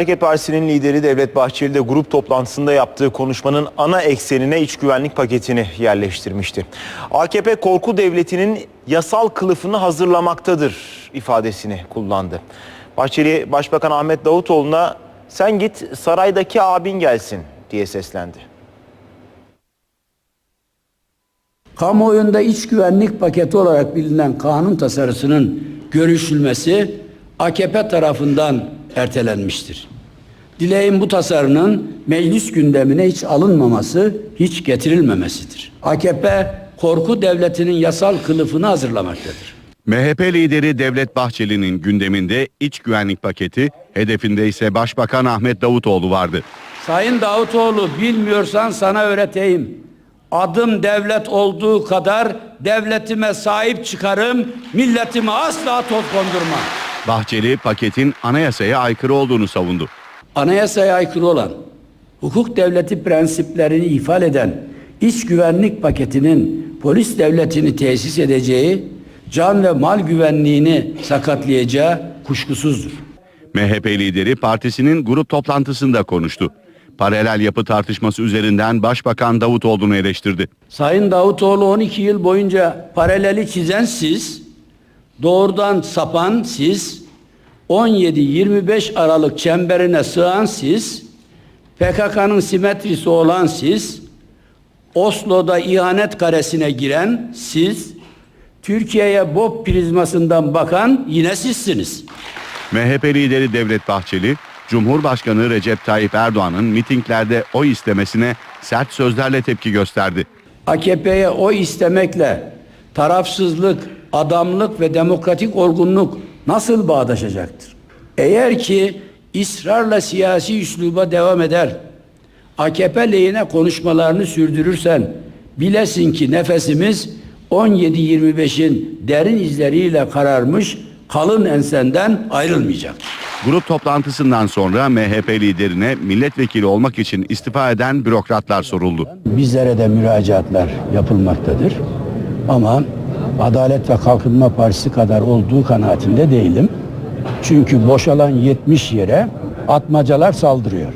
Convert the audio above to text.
Hareket Partisi'nin lideri Devlet Bahçeli de grup toplantısında yaptığı konuşmanın ana eksenine iç güvenlik paketini yerleştirmişti. AKP korku devletinin yasal kılıfını hazırlamaktadır ifadesini kullandı. Bahçeli Başbakan Ahmet Davutoğlu'na sen git saraydaki abin gelsin diye seslendi. Kamuoyunda iç güvenlik paketi olarak bilinen kanun tasarısının görüşülmesi AKP tarafından ertelenmiştir. Dileğim bu tasarının meclis gündemine hiç alınmaması, hiç getirilmemesidir. AKP korku devletinin yasal kılıfını hazırlamaktadır. MHP lideri Devlet Bahçeli'nin gündeminde iç güvenlik paketi, hedefinde ise Başbakan Ahmet Davutoğlu vardı. Sayın Davutoğlu bilmiyorsan sana öğreteyim. Adım devlet olduğu kadar devletime sahip çıkarım, milletime asla toz kondurma. Bahçeli paketin anayasaya aykırı olduğunu savundu. Anayasaya aykırı olan, hukuk devleti prensiplerini ifade eden iç güvenlik paketinin polis devletini tesis edeceği, can ve mal güvenliğini sakatlayacağı kuşkusuzdur. MHP lideri partisinin grup toplantısında konuştu. Paralel yapı tartışması üzerinden Başbakan Davutoğlu'nu eleştirdi. Sayın Davutoğlu 12 yıl boyunca paraleli çizen siz, doğrudan sapan siz, 17-25 Aralık çemberine sığan siz, PKK'nın simetrisi olan siz, Oslo'da ihanet karesine giren siz, Türkiye'ye BOP prizmasından bakan yine sizsiniz. MHP lideri Devlet Bahçeli, Cumhurbaşkanı Recep Tayyip Erdoğan'ın mitinglerde oy istemesine sert sözlerle tepki gösterdi. AKP'ye oy istemekle tarafsızlık, adamlık ve demokratik olgunluk nasıl bağdaşacaktır? Eğer ki ısrarla siyasi üsluba devam eder, AKP lehine konuşmalarını sürdürürsen bilesin ki nefesimiz 17-25'in derin izleriyle kararmış kalın ensenden ayrılmayacaktır. Grup toplantısından sonra MHP liderine milletvekili olmak için istifa eden bürokratlar soruldu. Bizlere de müracaatlar yapılmaktadır. Ama Adalet ve Kalkınma Partisi kadar olduğu kanaatinde değilim. Çünkü boşalan 70 yere atmacalar saldırıyor.